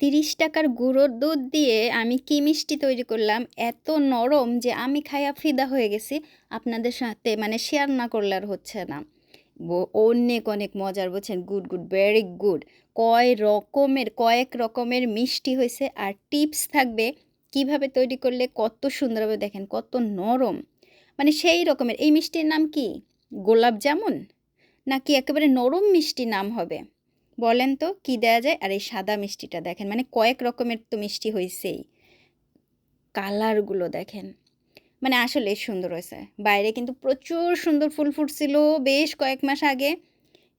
তিরিশ টাকার গুঁড়োর দুধ দিয়ে আমি কি মিষ্টি তৈরি করলাম? এত নরম যে আমি খাইয়া ফিদা হয়ে গেছি। আপনাদের সাথে মানে শেয়ার না করলে আর হচ্ছে না। অনেক অনেক মজার বলছেন গুড গুড ভেরি গুড কয় রকমের, কয়েক রকমের মিষ্টি হয়েছে আর টিপস থাকবে কীভাবে তৈরি করলে কত সুন্দরভাবে দেখেন, কত নরম। মানে সেই রকমের। এই মিষ্টির নাম কি? গোলাপ জামুন? নাকি একেবারে নরম মিষ্টি নাম হবে? বলেন তো, কি দেয়া যায়? আর এই সাদা মিষ্টিটা দেখেন মানে কয়েক রকমের তো মিষ্টি হয়েছেই কালারগুলো দেখেন মানে আসলে সুন্দর হয়েছে বাইরে কিন্তু প্রচুর সুন্দর ফুল ফুটছিল বেশ কয়েক মাস আগে।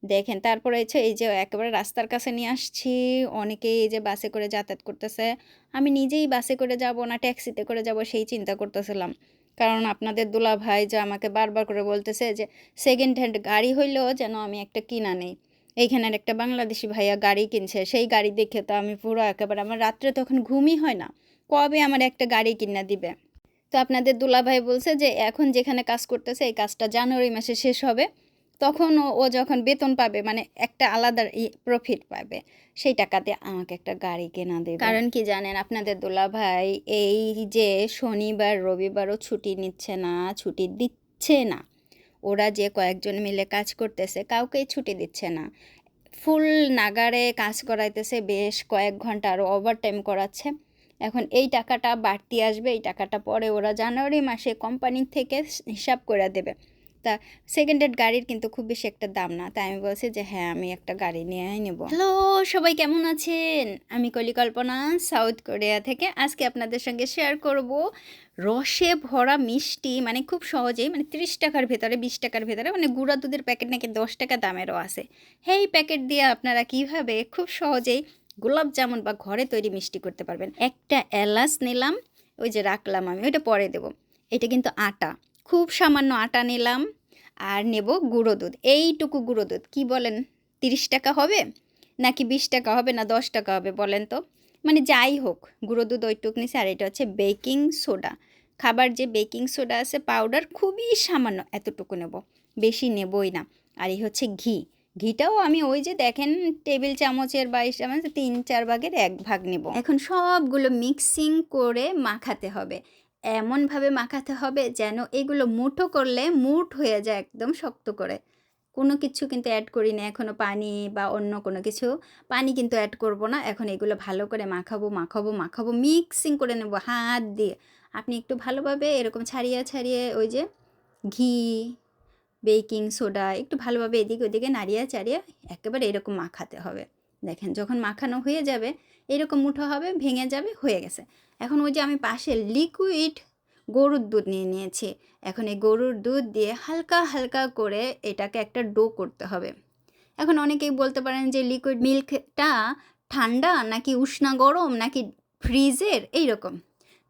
দেখেন, তারপরে হচ্ছে এই যে একেবারে রাস্তার কাছে নিয়ে আসছি, অনেকেই এই যে বাসে করে যাতায়াত করতেছে। আমি নিজেই বাসে করে যাব না, ট্যাক্সিতে করে যাব সেই চিন্তা করতেছিলাম। কারণ আপনাদের দুলা ভাই যে আমাকে বারবার করে বলতেছে যে সেকেন্ড হ্যান্ড গাড়ি হইলেও যেন আমি একটা কিনা নেই। এইখানের একটা বাংলাদেশি ভাইয়া গাড়ি কিনছে, সেই গাড়ি দেখে তো আমি পুরো একেবারে, আমার রাত্রে তখন ঘুমই হয় না। কবে আমার একটা গাড়ি কিনা দিবে? তো আপনাদের দুলাভাই বলছে যে, এখন যেখানে কাজ করতেছে, এই কাজটা জানুয়ারি মাসে শেষ হবে। তখন ও ও যখন বেতন পাবে মানে একটা আলাদা প্রফিট পাবে, সেই টাকাতে আমাকে একটা গাড়ি কেনা দেবে। কারণ কি জানেন, আপনাদের দোলা ভাই এই যে শনিবার, রবিবারও ছুটি নিচ্ছে না, ছুটি দিচ্ছে না। ওরা যে কয়েকজন মিলে কাজ করতেছে, কাউকেই ছুটি দিচ্ছে না। ফুল নাগারে কাজ করাইতেছে বেশ কয়েক ঘণ্টা আরও ওভারটাইম করাচ্ছে। এখন এই টাকাটা বাড়তি আসবে, এই টাকাটা পরে ওরা জানুয়ারি মাসে কোম্পানি থেকে হিসাব করে দেবে। তা সেকেন্ড হ্যান্ড গাড়ির কিন্তু খুব বেশি একটা দাম না। তাই আমি বলছি যে হ্যাঁ আমি একটা গাড়ি নিয়ে নেব। হ্যালো সবাই কেমন আছেন? আমি কলিকল্পনা সাউথ কোরিয়া থেকে। আজকে আপনাদের সঙ্গে শেয়ার করব রসে ভরা মিষ্টি মানে খুব সহজেই মানে ত্রিশ টাকার ভেতরে, বিশ টাকার ভেতরে মানে গুঁড়া দুধের প্যাকেট নাকি দশ টাকা দামেরও আছে। এই প্যাকেট দিয়ে আপনারা কীভাবে খুব সহজেই গোলাপ জামুন বা ঘরে তৈরি মিষ্টি করতে পারবেন? একটা এলাচ নিলাম, ওই যে রাখলাম আমি, ওইটা পরে দেব। এটা কিন্তু আটা। খুব সামান্য আটা নিলাম আর নেব গুঁড়ো দুধ। এইটুকু গুঁড়ো দুধ। কী বলেন? তিরিশ টাকা হবে? নাকি বিশ টাকা হবে না দশ টাকা হবে বলেন তো? মানে যাই হোক, গুঁড়ো দুধ ওইটুক নিছে আর এটা হচ্ছে বেকিং সোডা। খাবার যে বেকিং সোডা আছে, পাউডার খুবই সামান্য এতটুকু নেব। বেশি নেবই না। আর এই হচ্ছে ঘি। ঘিটাও আমি ওই যে দেখেন টেবিল চামচের বাইশ চামচ তিন চার ভাগের এক ভাগ নেব। এখন সবগুলো মিক্সিং করে মাখাতে হবে। এমনভাবে মাখাতে হবে যেন এগুলো মুঠো করলে মুঠ হয়ে যায় একদম শক্ত করে। কোনো কিছু কিন্তু অ্যাড করি না এখনও পানি বা অন্য কোনো কিছু। পানি কিন্তু অ্যাড করব না, এখন এগুলো ভালো করে মাখাবো মাখাবো মাখাবো মিক্সিং করে নেব হাত দিয়ে। আপনি একটু ভালোভাবে এরকম ছাড়িয়ে ছাড়িয়ে ওই যে ঘি বেকিং সোডা একটু ভালোভাবে এদিকে ওদিকে নাড়িয়ে, চাড়িয়ে একেবারে এরকম মাখাতে হবে। দেখেন যখন মাখানো হয়ে যাবে, এরকম মুঠো হবে, ভেঙে যাবে, হয়ে গেছে। এখন ওই যে আমি পাশে লিকুইড গরুর দুধ নিয়ে নিয়েছি। এখন এই গরুর দুধ দিয়ে হালকা হালকা করে এটাকে একটা ডো করতে হবে। এখন অনেকেই বলতে পারেন যে লিকুইড মিল্কটা ঠান্ডা নাকি উষ্ণা গরম নাকি ফ্রিজের এইরকম।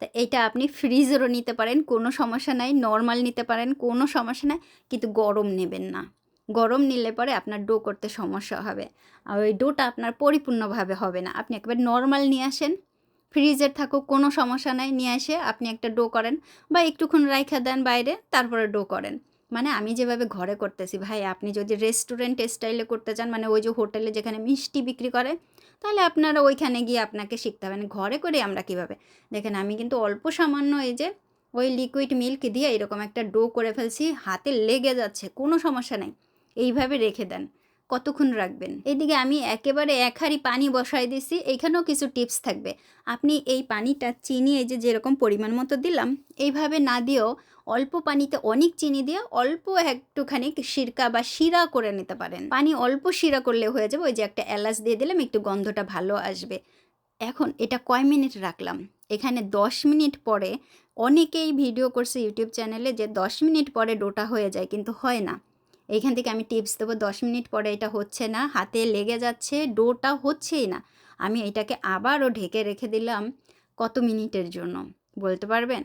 তা এটা আপনি ফ্রিজেরও নিতে পারেন, কোনো সমস্যা নাই নর্মাল নিতে পারেন, কোনো সমস্যা নাই, কিন্তু গরম নেবেন না। গরম নিলে পরে আপনার ডো করতে সমস্যা হবে। আর ওই ডোটা আপনার পরিপূর্ণভাবে হবে না। আপনি একবার নর্মাল নিয়ে আসেন ফ্রিজের থাকুক, কোনো সমস্যা নাই। নিয়ে এসে আপনি একটা ডো করেন বা একটুক্ষণ রাইখা দেন বাইরে, তারপরে ডো করেন। মানে আমি যেভাবে ঘরে করতেছি, ভাই, আপনি যদি রেস্টুরেন্ট স্টাইলে করতে চান মানে ওই যে হোটেলে যেখানে মিষ্টি বিক্রি করে, তাহলে আপনারা ওইখানে গিয়ে আপনাকে শিখতে হবে। মানে ঘরে করে আমরা কীভাবে? দেখেন, আমি কিন্তু অল্প সামান্য এই যে ওই লিকুইড মিল্ক দিয়ে এরকম একটা ডো করে ফেলছি, হাতে লেগে যাচ্ছে, কোনো সমস্যা নেই। এইভাবে রেখে দেন। কতক্ষণ রাখবেন? এদিকে আমি একেবারে এক পানি বসাই দিছি এইখানেও কিছু টিপস থাকবে। আপনি এই পানিটা চিনি, এই যে যেরকম পরিমাণ মতো দিলাম, এইভাবে না দিয়েও অল্প পানিতে অনেক চিনি দিয়ে অল্প একটুখানি সিরকা বা শিরা করে নিতে পারেন। পানি অল্প শিরা করলে হয়ে যাবে, ওই যে একটা এলাচ দিয়ে দিলাম, একটু গন্ধটা ভালো আসবে। এখন এটা কয় মিনিট রাখলাম? এখানে দশ মিনিট পরে অনেকেই ভিডিও করছে ইউটিউব চ্যানেলে যে দশ মিনিট পরে ডোটা হয়ে যায়, কিন্তু হয় না। এইখান থেকে আমি টিপস দেবো, দশ মিনিট পরে এটা হচ্ছে না, হাতে লেগে যাচ্ছে, ডোটা হচ্ছেই না। আমি এটাকে আবারও ঢেকে রেখে দিলাম কত মিনিটের জন্য, বলতে পারবেন?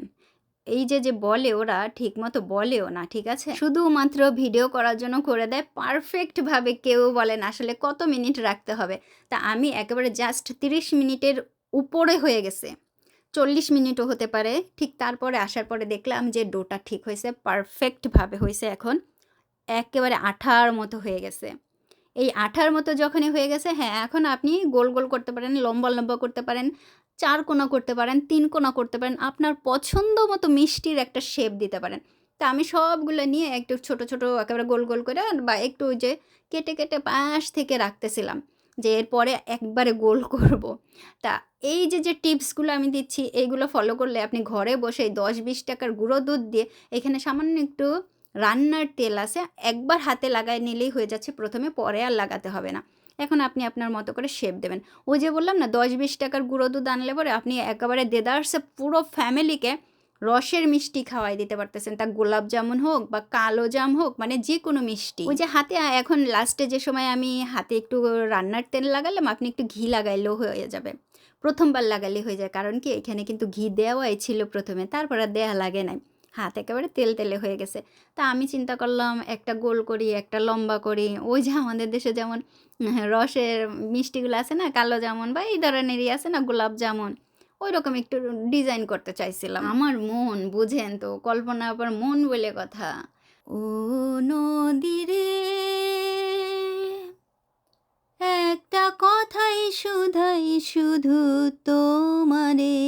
এই যে যে বলে ওরা ঠিক মতো বলেও না, ঠিক আছে? শুধুমাত্র ভিডিও করার জন্য করে দেয়, পারফেক্টভাবে কেউ বলেন আসলে কত মিনিট রাখতে হবে? তা আমি একেবারে জাস্ট তিরিশ মিনিটের উপরে হয়ে গেছে, চল্লিশ মিনিটও হতে পারে, ঠিক তারপরে আসার পরে দেখলাম যে ডোটা ঠিক হয়েছে, পারফেক্টভাবে হয়েছে এখন। একেবারে আঠার মতো হয়ে গেছে এই আঠার মতো যখনই হয়ে গেছে হ্যাঁ এখন আপনি গোল গোল করতে পারেন, লম্বা লম্বা করতে পারেন, চার কোনা করতে পারেন, তিন কোনা করতে পারেন, আপনার পছন্দ মতো মিষ্টির একটা শেপ দিতে পারেন তা আমি সবগুলো নিয়ে একটু ছোট ছোট একেবারে গোল গোল করে বা একটু যে কেটে কেটে পাশ থেকে রাখতেছিলাম যে এরপরে একবারে গোল করব। তা এই যে যে টিপসগুলো আমি দিচ্ছি, এইগুলো ফলো করলে আপনি ঘরে বসে দশ বিশ টাকার গুঁড়ো দুধ দিয়ে এখানে সামান্য একটু রান্নার তেল আছে, একবার হাতে লাগায় নিলেই হয়ে যাচ্ছে প্রথমে, পরে আর লাগাতে হবে না। এখন আপনি আপনার মতো করে শেপ দেবেন। ওই যে বললাম না, দশ বিশ টাকার গুঁড়ো দুধ আনলে পরে আপনি একেবারে দেদারসে পুরো ফ্যামিলিকে রসের মিষ্টি খাওয়াই দিতে পারতেছেন। তা গোলাপ জামুন হোক বা কালো জাম হোক মানে যে কোনো মিষ্টি। ওই যে হাতে, এখন লাস্টে যে সময় আমি হাতে একটু রান্নার তেল লাগালাম, আপনি একটু ঘি লাগাইলেও হয়ে যাবে। প্রথমবার লাগালে হয়ে যায়, কারণ কি এখানে কিন্তু ঘি দেওয়াই ছিল প্রথমে, তারপর আর দেয়া লাগে নাই। হাত একেবারে তেল তেলে হয়ে গেছে। তা আমি চিন্তা করলাম, একটা গোল করি, একটা লম্বা করি। ওই যে আমাদের দেশে যেমন রসের মিষ্টিগুলো আছে না, কালো জামুন বা এই ধরনেরই আছে না, গোলাপ জামুন ওই রকম একটু ডিজাইন করতে চাইছিলাম। আমার মন, বুঝেন তো, কল্পনা আবার মন বলে কথা। ও নদীরে একটা কথাই শুধাই শুধু তোমারে।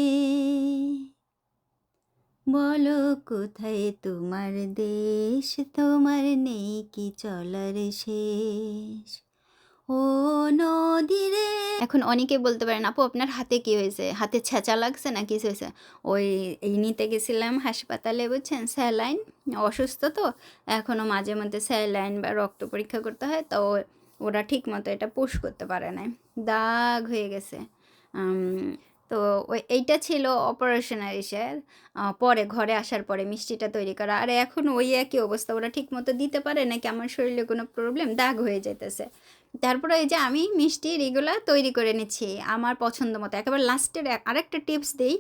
বলো, কোথায় তোমার দেশ? তোমার নেই কি চলার শেষ? ও নদীরে এখন অনেকে বলতে পারেন, আপু, আপনার হাতে কি হয়েছে? হাতে ছেঁচা লাগছে না কিছু হয়েছে? ওই এই নিতে গেছিলাম হাসপাতালে, বুঝছেন? স্যালাইন, অসুস্থ তো এখনও মাঝে মধ্যে স্যালাইন বা রক্ত পরীক্ষা করতে হয়, তো ওরা ঠিক মতো এটা পুশ করতে পারে না দাগ হয়ে গেছে। তো ওই এইটা ছিল অপারেশনাল ইসের পরে ঘরে আসার পরে মিষ্টিটা তৈরি করা। আর এখন ওই একই অবস্থা, ওরা ঠিক মতো দিতে পারে নাকি আমার শরীরে কোনো প্রবলেম দাগ হয়ে যেতেছে তারপরে এই যে আমি মিষ্টি রেগুলার তৈরি করে নিচ্ছি আমার পছন্দ মতো। একেবারে লাস্টের আরেকটা টিপস দিই।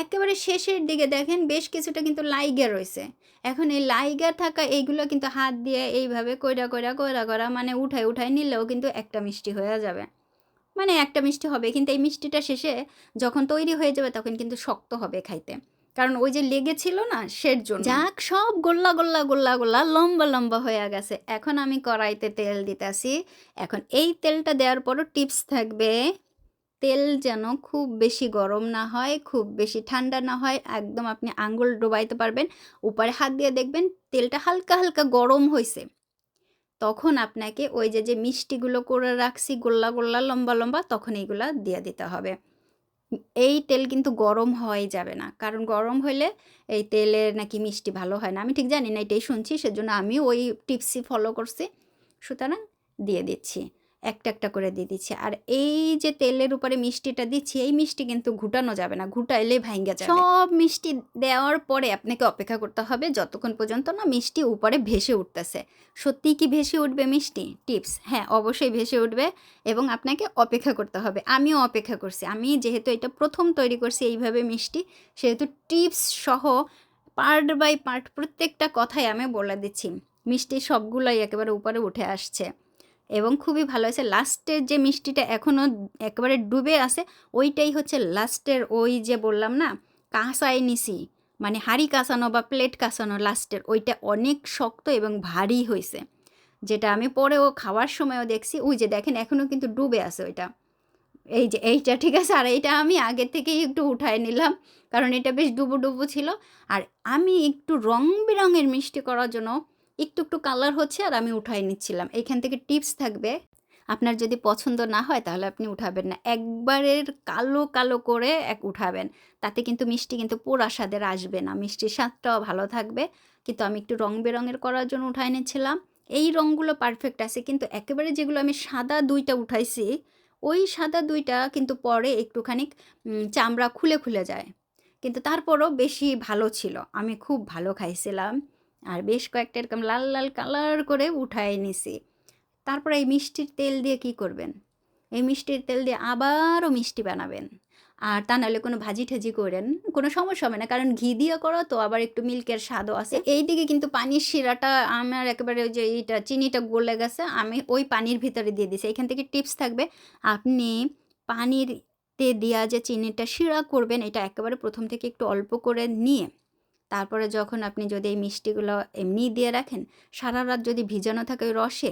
একেবারে শেষের দিকে দেখেন বেশ কিছুটা কিন্তু লাইগা রয়েছে এখন এই লাইগা থাকা এইগুলো কিন্তু হাত দিয়ে এইভাবে কইরা কইরা কইরা করা মানে উঠায় উঠায় নিলেও কিন্তু একটা মিষ্টি হয়ে যাবে। মানে একটা মিষ্টি হবে। কিন্তু এই মিষ্টিটা শেষে যখন তৈরি হয়ে যাবে তখন কিন্তু শক্ত হবে খাইতে। কারণ ওই যে লেগেছিল না সের জন্য। যাক, সব গোল্লা গোল্লা গোল্লা গোল্লা লম্বা লম্বা হয়ে গেছে। এখন আমি কড়াইতে তেল দিতেছি। এখন এই তেলটা দেওয়ার পরও টিপস থাকবে। তেল যেন খুব বেশি গরম না হয়, খুব বেশি ঠান্ডা না হয়, একদম আপনি আঙ্গুল ডোবাইতে পারবেন। উপরে হাত দিয়ে দেখবেন তেলটা হালকা হালকা গরম হয়েছে তখন আপনাকে ওই যে যে মিষ্টিগুলো করে রাখছি, গোল্লা গোল্লা, লম্বা লম্বা, তখন এইগুলো দিয়ে দিতে হবে। এই তেল কিন্তু গরম হয়ে যাবে না। কারণ গরম হলে এই তেলের নাকি মিষ্টি ভালো হয় না। আমি ঠিক জানি না, এটাই শুনছি, সেজন্য আমি ওই টিপসই ফলো করছি। সুতরাং দিয়ে দিচ্ছি। একটা একটা করে দিয়ে দিচ্ছি। আর এই যে তেলের উপরে মিষ্টিটা দিচ্ছি, এই মিষ্টি কিন্তু ঘুটানো যাবে না ঘুটাইলে ভাঙ্গা যাবে। সব মিষ্টি দেওয়ার পরে আপনাকে অপেক্ষা করতে হবে, যতক্ষণ পর্যন্ত না মিষ্টি উপরে ভেসে উঠতেছে। সত্যি কি ভেসে উঠবে মিষ্টি? টিপস হ্যাঁ অবশ্যই ভেসে উঠবে এবং আপনাকে অপেক্ষা করতে হবে। আমিও অপেক্ষা করছি। আমি যেহেতু এটা প্রথম তৈরি করছি এইভাবে মিষ্টি, সেহেতু টিপস সহ পার্ট বাই পার্ট প্রত্যেকটা কথাই আমি বলে দিচ্ছি। মিষ্টি সবগুলোই একেবারে উপরে উঠে আসছে। এবং খুবই ভালো হয়েছে। লাস্টের যে মিষ্টিটা এখনও একেবারে ডুবে আছে, ওইটাই হচ্ছে লাস্টের ওই যে বললাম না, কাঁসাই নিছি মানে হাঁড়ি কাঁসানো বা প্লেট কাঁসানো লাস্টের, ওইটা অনেক শক্ত এবং ভারী হয়েছে, যেটা আমি পরেও খাওয়ার সময়ও দেখছি। ওই যে দেখেন এখনও কিন্তু ডুবে আছে ওইটা। এই যে এইটা, ঠিক আছে? আর এইটা আমি আগের থেকেই একটু উঠায় নিলাম, কারণ এটা বেশ ডুবো ডুবো ছিল। আর আমি একটু রং বেরঙের মিষ্টি করার জন্য একটু একটু কালার হচ্ছে আর আমি উঠাই নিচ্ছিলাম। এখান থেকে টিপস থাকবে। আপনার যদি পছন্দ না হয় তাহলে আপনি উঠাবেন না। একবারের কালো কালো করে এক উঠাবেন। তাতে কিন্তু মিষ্টি কিন্তু পোড়া স্বাদের আসবে না। মিষ্টির স্বাদটাও ভালো থাকবে। কিন্তু আমি একটু রং বেরঙের করার জন্য উঠাই নিচ্ছিলাম। এই রঙগুলো পারফেক্ট আছে কিন্তু একেবারে যেগুলো আমি সাদা দুইটা উঠাইছি, ওই সাদা দুইটা কিন্তু পরে একটুখানি চামড়া খুলে খুলে যায়। কিন্তু তারপরও বেশি ভালো ছিল। আমি খুব ভালো খাইছিলাম। আর বেশ কয়েকটা এরকম লাল লাল কালার করে উঠায় নিছি। তারপরে এই মিষ্টির তেল দিয়ে কি করবেন? এই মিষ্টির তেল দিয়ে আবারও মিষ্টি বানাবেন। আর তা নাহলে কোনো ভাজি ঠাজি করেন, কোনো সমস্যা হবে না। কারণ ঘি দিয়ে করো তো আবার একটু মিল্কের স্বাদও আছে। এই দিকে কিন্তু পানির শিরাটা আমার একেবারে ওই যে এইটা, চিনিটা গলে গেছে, আমি ওই পানির ভিতরে দিয়ে দিছি। এখান থেকে টিপস থাকবে, আপনি পানির তে দেওয়া যে চিনিটা শিরা করবেন, এটা একেবারে প্রথম থেকে একটু অল্প করে নিয়ে তারপরে যখন আপনি যদি এই মিষ্টিগুলো এমনি দিয়ে রাখেন সারা রাত যদি ভিজানো থাকে ওই রসে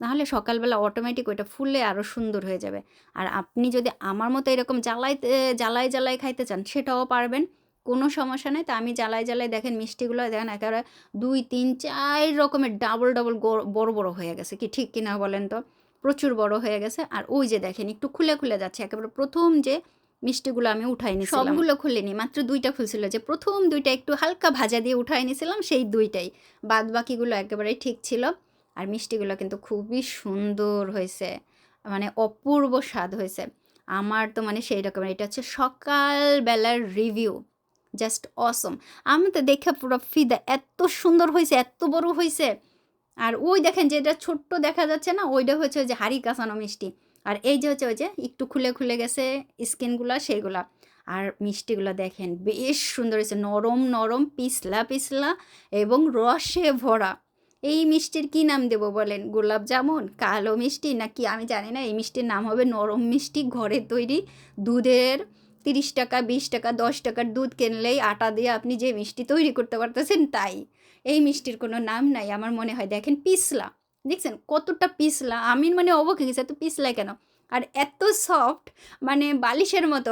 নাহলে সকালবেলা অটোমেটিক ওইটা ফুলে আরও সুন্দর হয়ে যাবে। আর আপনি যদি আমার মতো এরকম জ্বালাইতে, জ্বালাই জ্বালাই খাইতে চান, সেটাও পারবেন, কোনো সমস্যা নেই। তো আমি জ্বালাই জ্বালাই দেখেন মিষ্টিগুলো দেখেন একেবারে দুই, তিন, চার রকমের ডাবল ডাবল বড় বড় হয়ে গেছে। কি ঠিক কিনা বলেন তো? প্রচুর বড় হয়ে গেছে। আর ওই যে দেখেন, একটু খুলে খুলে যাচ্ছে। একেবারে প্রথম যে মিষ্টিগুলো আমি উঠাই নিয়েছিলাম সবগুলো খুলিনি, মাত্র দুইটা খুলছিল যে প্রথম দুইটা একটু হালকা ভাজা দিয়ে উঠাই নিয়েছিলাম সেই দুইটাই। বাদ বাকিগুলো একেবারেই ঠিক ছিল আর মিষ্টিগুলো কিন্তু খুবই সুন্দর হয়েছে মানে অপূর্ব স্বাদ হয়েছে। আমার তো মানে সেই রকমের এটা হচ্ছে সকালবেলার রিভিউ, জাস্ট অসম। আমি তো দেখে পুরো ফিদা, এত সুন্দর হয়েছে, এত বড় হয়েছে। আর ওই দেখেন যেটা ছোট্ট দেখা যাচ্ছে না, ওইটা ওই যে হাড়ি কাঁচানো মিষ্টি। আর এই যে হচ্ছে ওই যে, একটু খুলে খুলে গেছে স্কিনগুলো, সেইগুলা। আর মিষ্টিগুলো দেখেন, বেশ সুন্দর হয়েছে, নরম নরম, পিছলা পিছলা এবং রসে ভরা। এই মিষ্টির কি নাম দেবো বলেন? গোলাপ জামুন? কালো মিষ্টি? না কি আমি জানি না, এই মিষ্টির নাম হবে নরম মিষ্টি, ঘরে তৈরি। দুধের তিরিশ টাকা, বিশ টাকা, দশ টাকার দুধ কিনলেই আটা দিয়ে আপনি যে মিষ্টি তৈরি করতে পারতেছেন, তাই। এই মিষ্টির কোনো নাম নাই, আমার মনে হয়। দেখেন, পিছলা। দেখছেন কতটা পিসলা আমি মানে অবাক হয়ে গেছি, এত পিছলা কেন? আর এত সফট মানে বালিশের মতো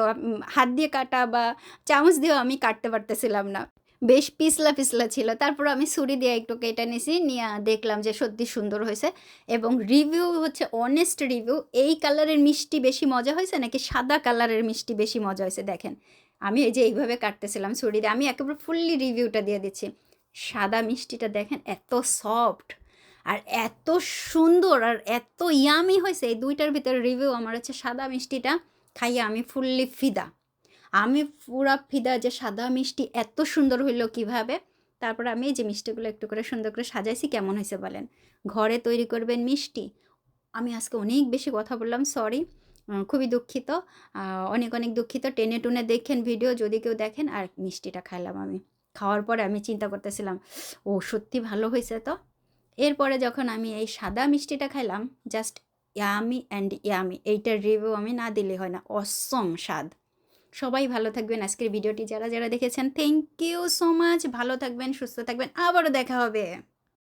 হাত দিয়ে কাটা বা চামচ দিয়েও আমি কাটতে পারতেছিলাম না। বেশ পিছলা পিছলা ছিল। তারপর আমি ছুরি দিয়ে একটু কেটে নিছি, নিয়ে দেখলাম যে সত্যি সুন্দর হয়েছে এবং রিভিউ হচ্ছে অনেস্ট রিভিউ এই কালারের মিষ্টি বেশি মজা হয়েছে নাকি সাদা কালারের মিষ্টি বেশি মজা হয়েছে দেখেন। আমি এই যে এইভাবে কাটতেছিলাম ছুরি দিয়ে, আমি একেবারে ফুললি রিভিউটা দিয়ে দিচ্ছি। সাদা মিষ্টিটা দেখেন এত সফট আর এত সুন্দর আর এত ইয়ামি হয়েছে। এই দুইটার ভিতরে রিভিউ আমার হচ্ছে সাদা মিষ্টিটা, খাইয়ে আমি ফুললি ফিদা। আমি পুরা ফিদা যে সাদা মিষ্টি এত সুন্দর হইল কীভাবে? তারপর আমি এই যে মিষ্টিগুলো একটু করে সুন্দর করে সাজাইছি, কেমন হয়েছে বলেন? ঘরে তৈরি করবেন মিষ্টি। আমি আজকে অনেক বেশি কথা বললাম সরি খুবই দুঃখিত। অনেক অনেক দুঃখিত। টেনে টুনে দেখেন ভিডিও যদি কেউ দেখেন, আর মিষ্টিটা খাইলাম আমি। খাওয়ার পরে আমি চিন্তা করতেছিলাম, ও, সত্যি ভালো হয়েছে তো? এরপরে যখন আমি এই সাদা মিষ্টিটা খাইলাম জাস্ট ইয়ামি অ্যান্ড ইয়ামি এইটার রিভিউ আমি না দিলে হয় না অসম স্বাদ। সবাই ভালো থাকবেন। আজকের ভিডিওটি যারা যারা দেখেছেন থ্যাংক ইউ সো মাচ ভালো থাকবেন, সুস্থ থাকবেন। আবারও দেখা হবে।